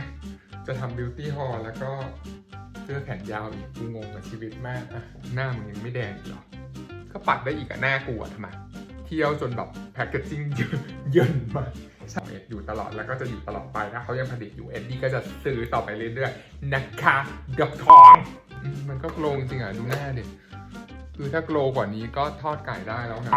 ย จะทำบิวตี้ฮอลแล้วก็เสื้อแขนยาวอีกกูงงกับชีวิตมากอะหน้ามึงยังไม่แดงหรอ ก็ปัดได้อีกอะหน้ากูอะทำไม เที่ยวจนแบบแพคเกจจิ้งเยินมากใช่อยู่ตลอดแล้วก็จะอยู่ตลอดไปถ้าเขายังผลิตอยู่เอ็ดดี้ก็จะซื้อต่อไปเรื่อยๆนะคะกับทอง มันก็โกลงจริงอะดูหน้าดิคือถ้าโกลกว่านี้ก็ทอดไก่ได้แล้วนะ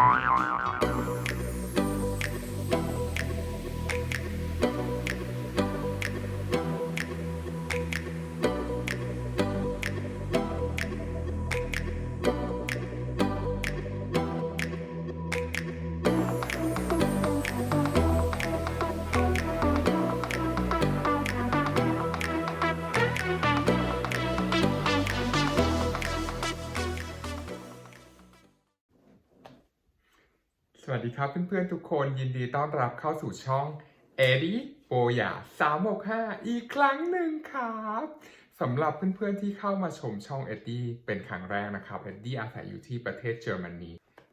ครับเพื่อนๆทุกคนยินดีต้อนรับเข้าสู่ช่องเอดีโปยา365 อีกครั้งหนึ่งครับสำหรับเพื่อนๆที่เข้ามาชมช่องเอ็ดดี้เป็นครั้งแรกนะครับเอ็ดดี้อาศัยอยู่ที่ประเทศเยอรมนี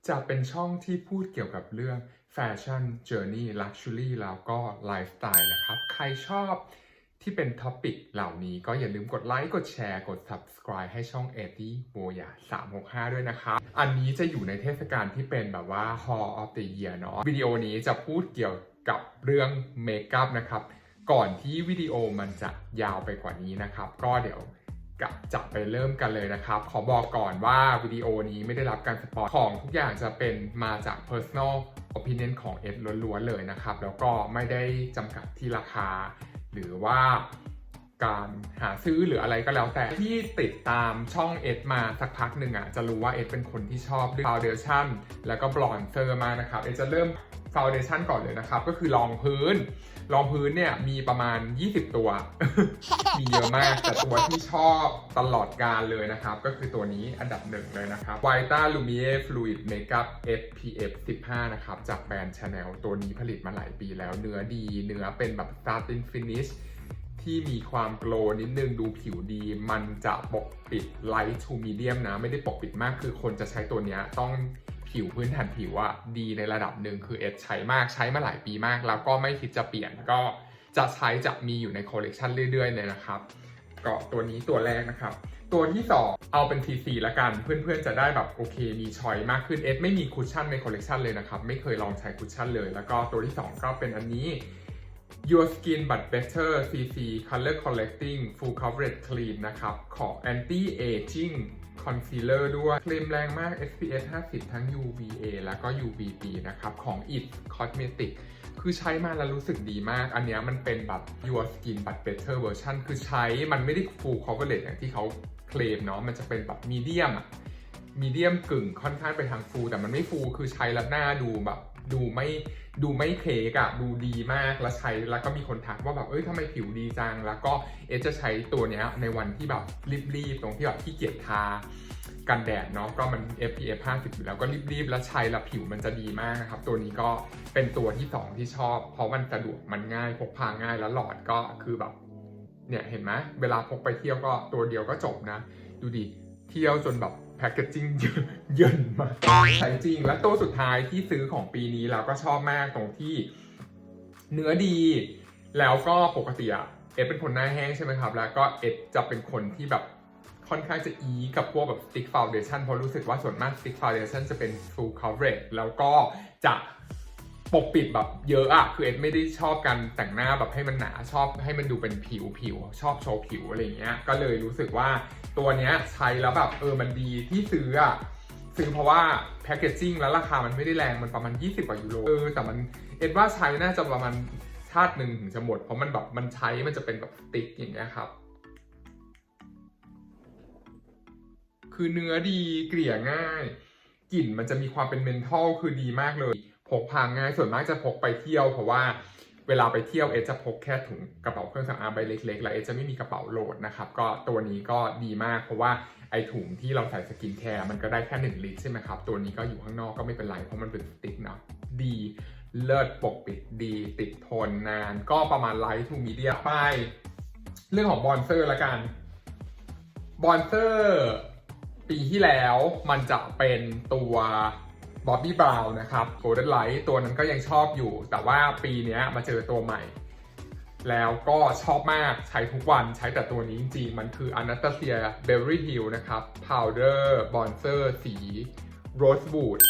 จะเป็นช่องที่พูดเกี่ยวกับเรื่องแฟชั่นเจอร์นี่ลักชัวรี่แล้วก็ไลฟ์สไตล์นะครับ ใครชอบ ที่เป็นท็อปิกเหล่านี้ก็อย่าลืมกดไลค์ กดแชร์ กด subscribe ให้ช่องเอ็ดดี้โบยา365 ด้วยนะครับอันนี้จะอยู่ในเทศกาลที่เป็นแบบว่า Hall of the Year เนาะวิดีโอนี้จะพูดเกี่ยวกับเรื่องเมคอัพนะครับ ก่อนที่วิดีโอมันจะยาวไปกว่านี้นะครับ ก็เดี๋ยวกะจะไปเริ่มกันเลยนะครับ ขอบอกก่อนว่าวิดีโอนี้ไม่ได้รับการสปอนของทุกอย่างจะเป็นมาจาก personal opinion ของเอ็ดล้วนๆเลยนะครับ แล้วก็ไม่ได้จำกัดที่ราคา หรือว่าการหาซื้อหรืออะไรก็แล้วแต่ที่ติดตามช่องเอ็ดมาสักพักหนึ่งอะจะรู้ว่าเอ็ดเป็นคนที่ชอบฟาวเดชั่นแล้วก็บลอนเซอร์มานะครับเอ็ดจะเริ่มฟาวเดชั่นก่อนเลยนะครับ ก็คือรองพื้น รองพื้นเนี่ยมีประมาณ 20 ตัว มีเยอะมากแต่ตัวที่ชอบตลอดการเลยนะครับ ก็คือตัวนี้อันดับหนึ่งเลยนะครับ Vita Lumiere Fluid Makeup SPF 15 นะครับ จากแบรนด์ Chanel ตัวนี้ผลิตมาหลายปีแล้วเนื้อดีเนื้อเป็นแบบ Satin Finish ที่มีความโกลนิดนึงดูผิวดี มันจะปกปิด light to medium นะ ไม่ได้ปกปิดมากคือคนจะใช้ตัวนี้ต้อง ผิวพื้นฐานผิวอะดีในระดับหนึ่งคือเอ็ดใช้มากใช้มาหลายปีมาก แล้วก็ไม่คิดจะเปลี่ยนก็จะใช้จะมีอยู่ในคอลเลกชันเรื่อยๆเลยนะครับก็ตัวนี้ตัวแรกนะครับ ตัวที่ 2 เอาเป็น TC ละกัน เพื่อนๆจะได้แบบโอเคมีชอยมากขึ้นเอสไม่มีคุชชั่นในคอลเลกชันเลยนะครับ ไม่เคยลองใช้คุชชั่นเลย แล้วก็ตัวที่ 2 ก็เป็นอันนี้ Your Skin But Better CC Color Correcting Full Coverage Clean นะครับ ของ Anti Aging คอนซีลเลอร์ด้วยเคลมแรงมาก SPF 50 ทั้ง UVA แล้วก็ UVB นะครับของ It Cosmetic คือใช้มาแล้วรู้สึกดีมาก อันนี้มันเป็นแบบ Your Skin But Better Version คือใช้มันไม่ได้ Full Coverage อย่างที่เขาเคลมเนาะมันจะเป็นแบบ Medium อะมีเดียมกึ่งค่อนข้างไปทางฟูแต่มันไม่ฟูคือใช้แล้วหน้าดูแบบ ดูไม่ดูไม่เคกอะดูดีมากแล้วใช้แล้วก็มีคนทักว่าแบบเอ้ยทำไมผิวดีจัง แล้วก็เอจะใช้ตัวเนี้ยในวันที่แบบรีบๆตรงที่แบบขี้เกียจทากันแดดเนาะก็มัน SPF 50 อยู่แล้วก็รีบๆ แล้วใช้แล้วผิวมันจะดีมากนะครับ ตัวนี้ก็เป็นตัวที่สองที่ชอบ เพราะมันสะดวกมันง่ายพกพาง่ายแล้วหลอดก็คือแบบเนี่ยเห็นไหมเวลาพกไปเที่ยวก็ตัวเดียวก็จบนะ ดูดิ เที่ยวจนแบบแพคเกจจิ้งเยิ นมากใช้จริง และตัวสุดท้ายที่ซื้อของปีนี้เราก็ชอบมากตรงที่เนื้อดี แล้วก็ปกติอะเอฟเป็นคนหน้าแห้งใช่ไหมครับ แล้วก็เอฟจะเป็นคนที่แบบค่อนข้างจะอีกับพวกแบบ stick foundation เพราะรู้สึกว่าส่วนมาก stick foundation จะเป็น full coverage แล้วก็จะปกปิดแบบเยอะอะคือเอ็ดไม่ได้ชอบการแต่งหน้าแบบให้มันหนาชอบให้มันดูเป็นผิวผิว ชอบโชว์ผิวอะไรเงี้ย ก็เลยรู้สึกว่าตัวเนี้ยใช้แล้วแบบเออมันดีที่ซื้ออะ ซื้อเพราะว่าแพคเกจจิ้งแล้วราคามันไม่ได้แรงมันประมาณ 20 กว่ายูโรเออแต่มันเอ็ดว่าใช้น่าจะประมาณชาติหนึ่งถึงจะหมด เพราะมันแบบมันใช้มันจะเป็นแบบติ๊กอย่างเงี้ยครับ คือเนื้อดีเกลี่ยง่าย กลิ่นมันจะมีความเป็นเมนทัลคือดีมากเลย พกพาง่ายส่วนมากจะพกไปเที่ยว เพราะว่าเวลาไปเที่ยวเอจะพกแค่ถุงกระเป๋าเครื่องสำอางใบเล็กๆ แล้วเอจะไม่มีกระเป๋าโหลดนะครับ ก็ตัวนี้ก็ดีมากเพราะว่า ไอถุงที่เราใส่สกินแคร์มันก็ได้แค่ 1 ลิตรใช่ไหมครับ ตัวนี้ก็อยู่ข้างนอกก็ไม่เป็นไร เพราะมันเป็นสติ๊กเนาะดีเลิศปกปิดดีติดทนนานก็ประมาณไลท์ทูมีเดียไป เรื่องของบอนเซอร์ละกันบอนเซอร์ปีที่แล้วมันจะเป็นตัวบอบบี้บราวน์นะครับโกลเด้นไลท์ตัวนั้นก็ยังชอบอยู่ แต่ว่าปีนี้มาเจอตัวใหม่ แล้วก็ชอบมากใช้ทุกวันใช้แต่ตัวนี้จริงๆ มันคือ Anastasia Berry Hill นะครับ Powder Bronzer สี Rosewood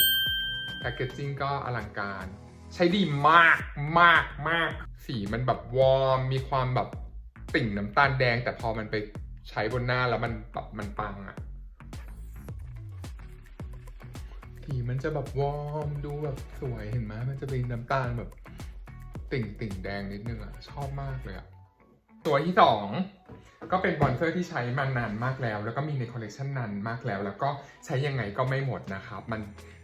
แพคเกจจิ้งก็อลังการ ใช้ดีมากมากมากสีมันแบบวอร์ม มีความแบบติ่งน้ำตาลแดง แต่พอมันไปใช้บนหน้าแล้วมันแบบมันปังอะสีมันจะแบบวอร์มดูแบบสวยเห็นไหมมันจะเป็นน้ำตาลแบบ ติ่งติ่งแดงนิดนึงอะชอบมากเลยอะตัวที่สองก็เป็นบอนเซอร์ที่ใช้มานานมากแล้ว แล้วก็มีในคอลเลกชันนานมากแล้ว แล้วก็ใช้ยังไงก็ไม่หมดนะครับ มัน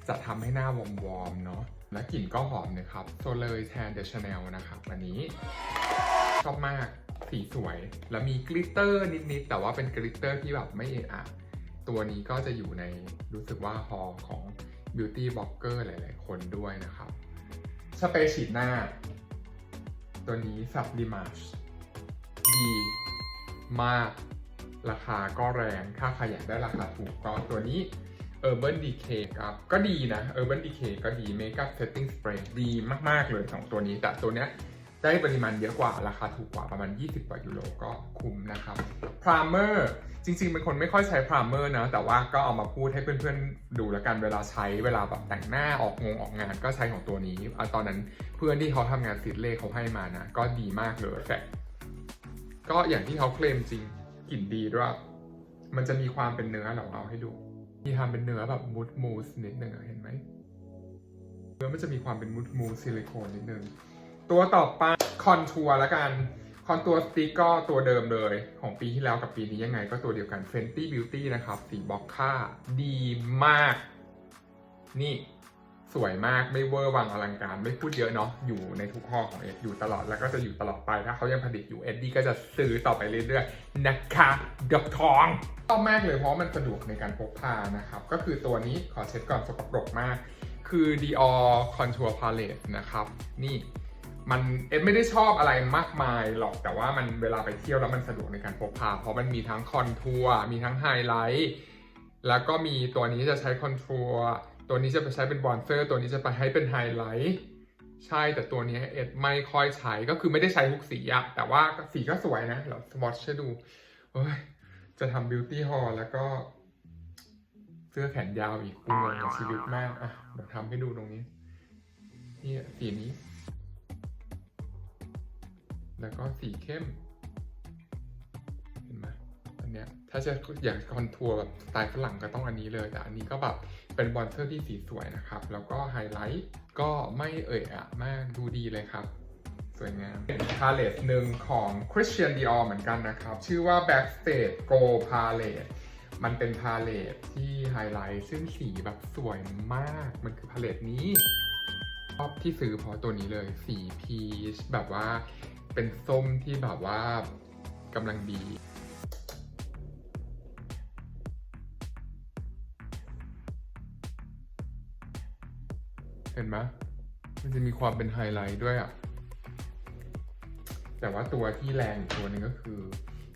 จะทำให้หน้าวอมๆเนาะและกลิ่นก็หอมนะครับโซเลยแทนเดชแนลนะครับอันนี้ ชอบมากสีสวย แล้วมีกลิตเตอร์นิดๆ แต่ว่าเป็นกลิตเตอร์ที่แบบไม่เอะอะ ตัวนี้ก็จะอยู่ในรู้สึกว่าฮอของ Beauty b l o g g e r หลายๆ คนด้วยนะครับ สเปรย์ฉีดหน้า ตัวนี้สับดิมาชดีมาก ราคาก็แรง ถ้าใครอยากได้ราคาถูกก็ตัวนี้ Urban Decay ครับ ก็ดีนะ Urban Decay ก็ดี Makeup Setting Spray ดีมาก ๆ เลยสองตัวนี้ แต่ตัวเนี้ย ได้ปริมาณเยอะกว่าราคาถูกกว่าประมาณ 20 กว่ายูโรก็คุ้มนะครับ Primer จริงๆ เป็นคนไม่ค่อยใช้ Primer นะแต่ว่าก็เอามาพูดให้เพื่อนๆ ดูแล้วกันเวลาใช้เวลาแบบแต่งหน้าออกงงออกงานก็ใช้ของตัวนี้อตอนนั้นเพื่อนที่เขาทำงานสิทธิ์เลขเขาให้มานะ ก็ดีมากเลยแต่ก็อย่างที่เขาเคลมจริงกลิ่นดีด้วย มันจะมีความเป็นเนื้อเหรอเอาให้ดูมีความเป็นเนื้อแบบมูดมูสนิดหนึ่งเห็นไหมเนื้อมันจะมีความเป็นมูดมูสซิลิโคนนิดนึง ตัวต่อไปคอนทัวร์ละกันคอนทัวร์สติกก็ตัวเดิมเลย ของปีที่แล้วกับปีนี้ยังไงก็ตัวเดียวกัน Fenty Beauty นะครับ สีบล็อกค่าดีมาก นี่สวยมากไม่เวอร์วังอลังการ ไม่พูดเยอะเนาะอยู่ในทุกห้อของเอ็ดอยู่ตลอดแล้วก็จะอยู่ตลอดไป ถ้าเขายังผลิตอยู่เอ็ดดี้ก็จะซื้อต่อไปเรื่อยๆนะคะดอกทองชอบมากเลยเพราะมันสะดวกในการพกพานะครับ ก็คือตัวนี้ขอเช็ดก่อนสกปรกมาก คือ Dior Contour Palette นะครับ นี่ มันเอ็ดไม่ได้ชอบอะไรมากมายหรอกแต่ว่ามันเวลาไปเที่ยวแล้วมันสะดวกในการพกพาเพราะมันมีทั้งคอนทัวร์มีทั้งไฮไลท์แล้วก็มีตัวนี้จะใช้คอนทัวร์ตัวนี้จะไปใช้เป็นบอนเซอร์ตัวนี้จะไปให้เป็นไฮไลท์ใช่แต่ตัวนี้เอ็ดไม่ค่อยใช้ก็คือไม่ได้ใช้ทุกสีอะแต่ว่าสีก็สวยนะเราสวอตชให้ดูเฮ้ยจะทำบิวตี้ฮอลแล้วก็ เสื้อแขนยาวอีกกูงงกับชีวิตมากอะเดี๋ยวทำให้ดูตรงนี้นี่สีนี้ แล้วก็สีเข้ม เห็นไหมอันเนี้ยถ้าจะอยากคอนทัวร์แบบสไตล์ฝรั่งก็ต้องอันนี้เลย แต่อันนี้ก็แบบเป็นบอลเซอร์ที่สีสวยนะครับ แล้วก็ไฮไลท์ก็ไม่เอ่ยอะมากดูดีเลยครับ สวยงามเป็นพาเลตหนึ่งของ Christian Dior เหมือนกันนะครับ ชื่อว่า Backstage Go Palette มันเป็นพาเลตที่ไฮไลท์ซึ่งสีแบบสวยมาก มันคือพาเลตนี้ชอบที่ซื้อเพราะตัวนี้เลย สีพีชแบบว่า เป็นส้มที่แบบว่ากำลังดีเห็นไหมมันจะมีความเป็นไฮไลท์ด้วยอะ แต่ว่าตัวที่แรงอีกตัวนึงก็คือ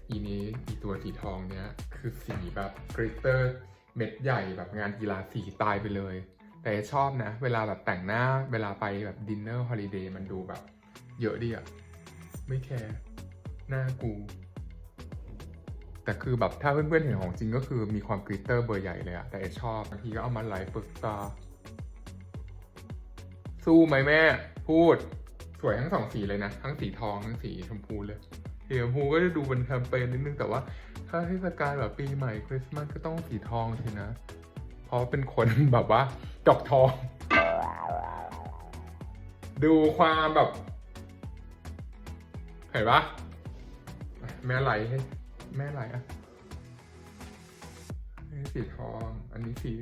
อีนี้อีตัวสีทองเนี้ย คือสีแบบกริตเตอร์เม็ดใหญ่แบบงานกีฬาสีตายไปเลย แต่ชอบนะ เวลาแบบแต่งหน้า เวลาไปแบบดินเนอร์ฮอลิเดย์มันดูแบบ เยอะดีอะ ไม่แคร์หน้ากู แต่คือแบบถ้าเพื่อนๆเห็นของจริงก็คือมีความกริตเตอร์เบอร์ใหญ่เลยอะแต่เอชอบบางทีก็เอามาไลฟ์ปรึกตาสู้ไหมแม่ พูด สวยทั้งสองสีเลยนะ ทั้งสีทองทั้งสีชมพูเลยสีชมพูก็จะดูเป็นแคมเปญนิดนึงแต่ว่า ถ้าเทศกาลแบบปีใหม่คริสต์มาสก็ต้องสีทองสินะ เพราะเป็นคนแบบว่า ดอกทอง ดูความแบบ เห็นปะแม่ไหลให้แม่ไหลอะนี่สีทอง อันนี้สี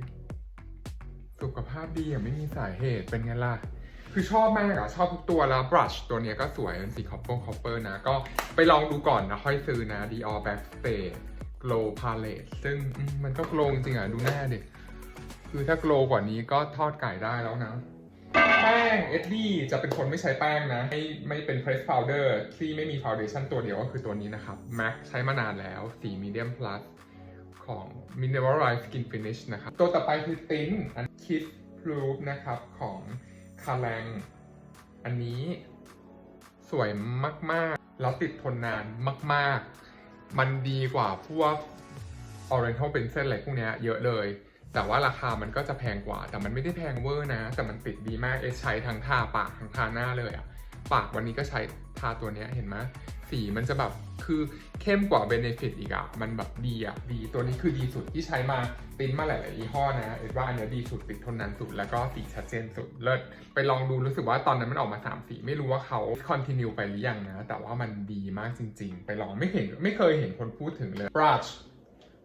สุขภาพดีอย่างไม่มีสาเหตุเป็นไงล่ะ คือชอบมากอะชอบทุกตัวแล้วบรัชตัวเนี้ยก็สวยเป็นสีคอปเปอร์คอปเปอร์นะ ก็ไปลองดูก่อนนะ ค่อยซื้อนะ Dior Backstage Glow Palette ซึ่งมันก็โกลจริงอะดูหน้าดิ คือถ้าโกลกว่านี้ก็ทอดไก่ได้แล้วนะ แป้งเอ็ดดี้จะเป็นคนไม่ใช้แป้งนะ ไม่ไม่เป็น Press Powder ที่ไม่มี Foundation ตัวเดียวก็คือตัวนี้นะครับ MAC ใช้มานานแล้วสี Medium Plus ของ Mineralize Skin Finish นะครับ ตัวต่อไปคือติ้นอัน Kiss Proof นะครับของคาแรงอันนี้สวยมาก ๆ แล้วติดทนนานมาก ๆ มันดีกว่าพวก Oriental Pencil อะไรพวกเนี้ยเยอะเลย แต่ว่าราคามันก็จะแพงกว่า แต่มันไม่ได้แพงเวอร์นะ แต่มันติดดีมาก เอสใช้ทั้งทาปากทั้งทาหน้าเลยอะปากวันนี้ก็ใช้ทาตัวเนี้ยเห็นไหมสีมันจะแบบคือเข้มกว่า Benefit อีกอะมันแบบดีอะดีตัวนี้คือดีสุดที่ใช้มาปริ้นมาหลายๆยี่ห้อนะเอ็ดว่าอันนี้ดีสุดติดทนนานสุดแล้วก็สีชัดเจนสุดเลิศไปลองดูรู้สึกว่าตอนนั้นมันออกมา3สีไม่รู้ว่าเขา continue ไปหรือยังนะ แต่ว่ามันดีมากจริง ๆ ไปลองไม่เห็นไม่เคยเห็นคนพูดถึงเลย brush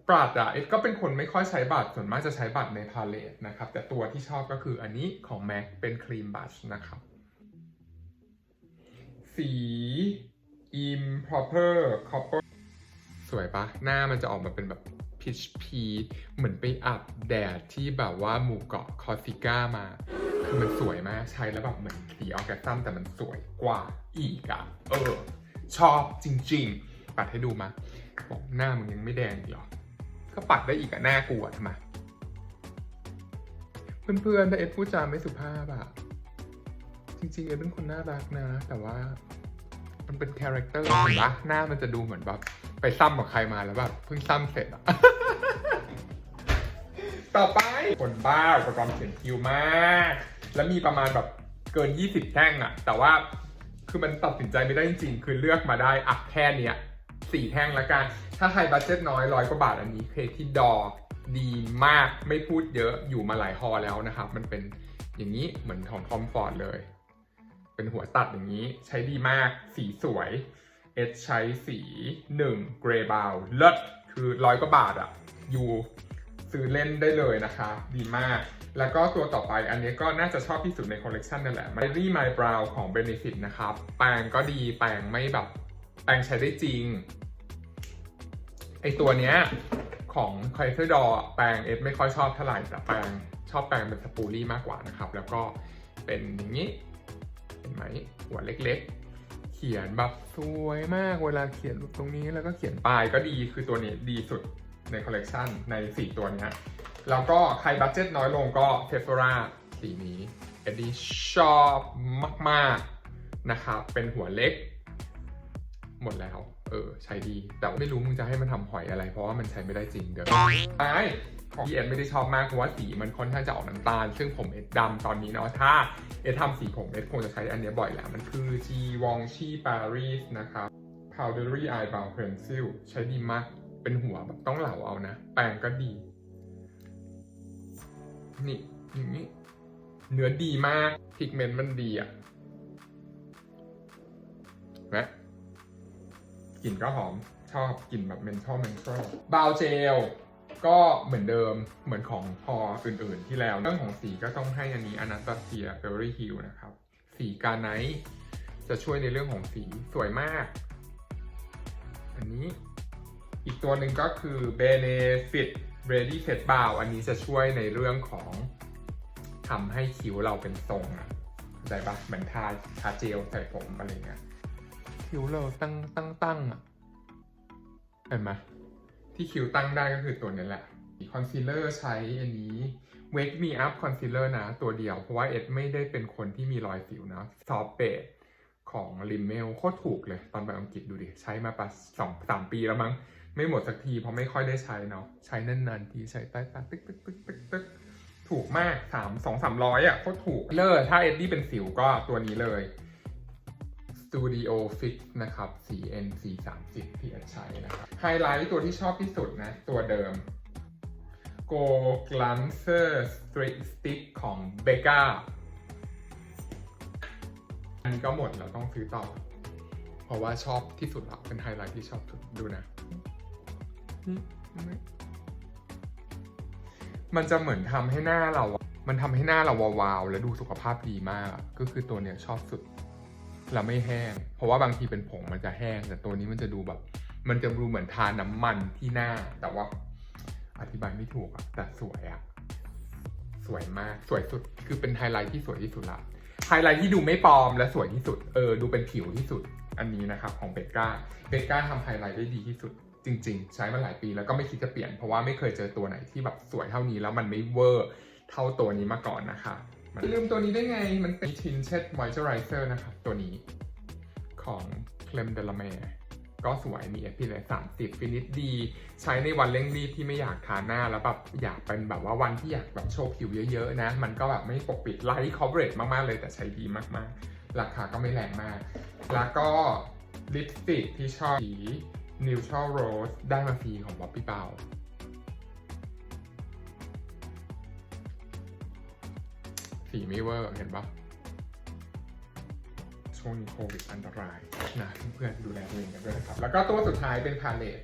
บรัดอะเอ็ดก็เป็นคนไม่ค่อยใช้บัตรส่วนมากจะใช้บัตรในพาเลตนะครับ แต่ตัวที่ชอบก็คืออันนี้ของ MAC เป็นครีมบัชนะครับ สี improper copper สวยปะหน้ามันจะออกมาเป็นแบบพิชพีเหมือนไปอาบแดดที่แบบว่าหมู่เกาะคอร์ซิก้ามา คือมันสวยมากใช้แล้วแบบเหมือนสีออร์แกซัมแต่มันสวยกว่าอีกอะเออ ชอบจริง ๆ ปัดให้ดูมาบอกหน้ามึงยังไม่แดงอีกหรอ ก็ปัดได้อีกอะหน้ากลัวทำไมเพื่อนๆถ้าเอ็ดพูดจาไม่สุภาพอะจริงๆเอ็ดเป็นคนน่ารักนะ แต่ว่ามันเป็นคาแรคเตอร์เห็นปะหน้ามันจะดูเหมือนแบบไปซ้ำกับใครมาแล้วแบบเพิ่งซ้ำเสร็จอะต่อไปคนบ้าอุปกรณ์เขียนคิวมาก แล้วมีประมาณแบบเกิน 20 แท่งอะแต่ว่าคือมันตัดสินใจไม่ได้จริงๆ คือเลือกมาได้อะแค่เนี้ย สี่แท่งละกัน ถ้าใครบัตเจ็ตน้อยร้อยกว่าบาทอันนี้เคที่ดอดีมากไม่พูดเยอะอยู่มาหลายฮอแล้วนะครับ มันเป็นอย่างนี้เหมือนของทอมฟอร์ดเลย เป็นหัวตัดอย่างนี้ใช้ดีมากสีสวยเอสใช้สี1 Grey b o w เลิศคือร้อยกว่าบาทอะอยู่ซื้อเล่นได้เลยนะคะ ดีมาก แล้วก็ตัวต่อไปอันนี้ก็น่าจะชอบที่สุดในคอลเลกชันนั่นแหละ m y r y My Brow ของ Benefit นะครับ แปรงก็ดีแปรงไม่แบบ แปรงใช้ได้จริง ไอตัวเนี้ยของ c a r t e r d o r แปรงเอฟไม่ค่อยชอบเท่าไหร่แต่แปรงชอบแปรงเป็นสปูรี่มากกว่านะครับ แล้วก็เป็นอย่างนี้ เห็นไหมหัวเล็กๆ เขียนแบบสวยมากเวลาเขียนตรงนี้แล้วก็เขียนปลายก็ดีคือตัวนี้ดีสุดในคอลเลกชันใน 4 ตัวนี้แล้วก็ใครบัตเจ็ตน้อยลงก็เทฟเฟอราสีนี้เอ็ดดี้ชอบมาก ๆ นะครับ เป็นหัวเล็ก หมดแล้ว ออใช้ดี แต่ไม่รู้มึงจะให้มันทำหอยอะไร เพราะว่ามันใช้ไม่ได้จริงเดี๋ยวไอของพี่เอ็ดไม่ได้ชอบมากเพราะว่าสีมันค่อนข้างจะออกน้ำตาล ซึ่งผมเอ็ดดำตอนนี้เนาะถ้าเอ็ดทำสีผมเอ็ดคงจะใช้อันนี้บ่อยแหละมันคือ G Wong Chi Paris นะครับ Powdery Eyebrow Pencil ใช้ดีมากเป็นหัวแบบต้องเหลาเอานะ แปรงก็ดี นี่อย่างนี้เนื้อดีมากพิกเมนต์มันดีอะนไหม กลิ่นก็หอมชอบกลิ่นแบบเมนทอลเมนทอลบาวเจลก็เหมือนเดิมเหมือนของพออื่นๆที่แล้ว เรื่องของสีก็ต้องให้อันนี้อนาตาเซียเบอรี่ฮิลนะครับ สีกาไนท์จะช่วยในเรื่องของสีสวยมาก อันนี้อีกตัวหนึ่งก็คือ Benefit Ready Set Brow อันนี้จะช่วยในเรื่องของทำให้คิ้วเราเป็นทรงอะเข้าใจปะเหมือนทาทาเจลใส่ผมอะไรเงี้ย คิ้วเราตั้งตั้งตั้งอะ เห็นไหมที่คิ้วตั้งได้ก็คือตัวนี้แหละคอนซีลเลอร์ใช้อันนี้ Wake Me Up Concealer นะ ตัวเดียว เพราะว่าเอ็ดไม่ได้เป็นคนที่มีรอยสิวนะซอฟเบดของริมเมลโคตรถูกเลย ตอนไปอังกฤษดูดิ ใช้มาปะสองสามปีแล้วมั้ง ไม่หมดสักที เพราะไม่ค่อยได้ใช้เนาะใช้นานๆทีใช้ใต้ตาตึ๊กตึ๊กตึ๊กตึ๊กตึ๊กถูกมากสามสองสามร้อยอะโคตรถูกเลอร์ถ้าเอ็ดดี้เป็นสิวก็ตัวนี้เลย Studio Fix นะครับ CNC 30 ที่แอดใช้นะครับไฮไลท์ตัวที่ชอบที่สุดนะ ตัวเดิม Go Glancer Street Stick ของ Becca อันนี้ก็หมดแล้วต้องซื้อต่อ เพราะว่าชอบที่สุดละเป็นไฮไลท์ที่ชอบสุดดูนะ มันจะเหมือนทำให้หน้าเรา มันทำให้หน้าเราวาวๆ และดูสุขภาพดีมาก ก็คือตัวเนี้ยชอบสุด แล้วไม่แห้ง เพราะว่าบางทีเป็นผงมันจะแห้ง แต่ตัวนี้มันจะดูแบบ มันจะดูเหมือนทาน้ำมันที่หน้า แต่ว่าอธิบายไม่ถูกอะแต่สวยอะสวยมากสวยสุดคือเป็นไฮไลท์ที่สวยที่สุดละไฮไลท์ที่ดูไม่ปลอมและสวยที่สุดเออดูเป็นผิวที่สุดอันนี้นะครับของเบก้าเบก้าทำไฮไลท์ได้ดีที่สุด จริง ๆ ใช้มาหลายปีแล้วก็ไม่คิดจะเปลี่ยนเพราะว่าไม่เคยเจอตัวไหนที่แบบสวยเท่านี้แล้วมันไม่เวอร์เท่าตัวนี้มาก่อนนะคะ ลืมตัวนี้ได้ไง มันเป็น Tinted Moisturizer นะครับ ตัวนี้ของ c เลมเดลเมก็สวยมี FPS 30 ฟินิชดี ใช้ในวันเร่งรีบที่ไม่อยากทาหน้า แล้วแบบอยากเป็นแบบว่าวันที่อยากแบบโชว์ผิวเยอะๆนะ มันก็แบบไม่ปกปิดไลท์ coverage มากๆเลยแต่ใช้ดีมากๆ ราคาก็ไม่แรงมาก แล้วก็ลิปสติกที่ชอบสี Neutral Rose ได้มาฟรีของบ๊อบบี้ สีไม่เวอร์เห็นปะช่วงนี้โควิดอันตรายนะเพื่อนๆดูแลตัวเองกันด้วยนะครับ แล้วก็ตัวสุดท้ายเป็นพาเลต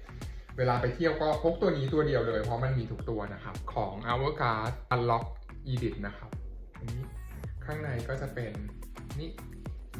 เวลาไปเที่ยวก็พกตัวนี้ตัวเดียวเลย เพราะมันมีทุกตัวนะครับ ของ Hourglass Unlock Edit นะครับอันนี้ข้างในก็จะเป็นนี่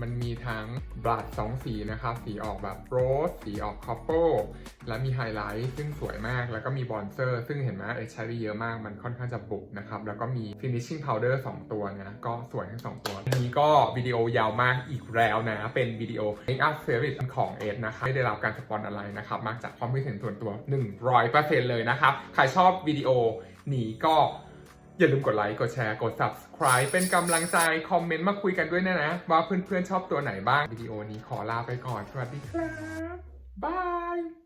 มันมีทั้งบลัดสองสีนะครับสีออกแบบโรสสีออกคอปเปอร์และมีไฮไลท์ซึ่งสวยมากแล้วก็มีบอนเซอร์ ซึ่งเห็นไหมเอชใช้ไปเยอะมากมันค่อนข้างจะบุกนะครับ แล้วก็มี finishing powder 2ตัวนะก็สวยทั้ง2ตัว อันนี้ก็วิดีโอยาวมากอีกแล้วนะ เป็นวิดีโอ make up favorite ของเอสนะครับไม่ได้รับการสปอนอะไรนะครับมาจากความคิดเห็นส่วนตัว 100%เลยนะครับ ใครชอบวิดีโอนี้ก็ อย่าลืมกดไลค์ กดแชร์ กด subscribe เป็นกำลังใจ คอมเมนต์มาคุยกันด้วยนะนะ ว่าเพื่อนๆชอบตัวไหนบ้าง วิดีโอนี้ขอลาไปก่อน สวัสดีครับ บาย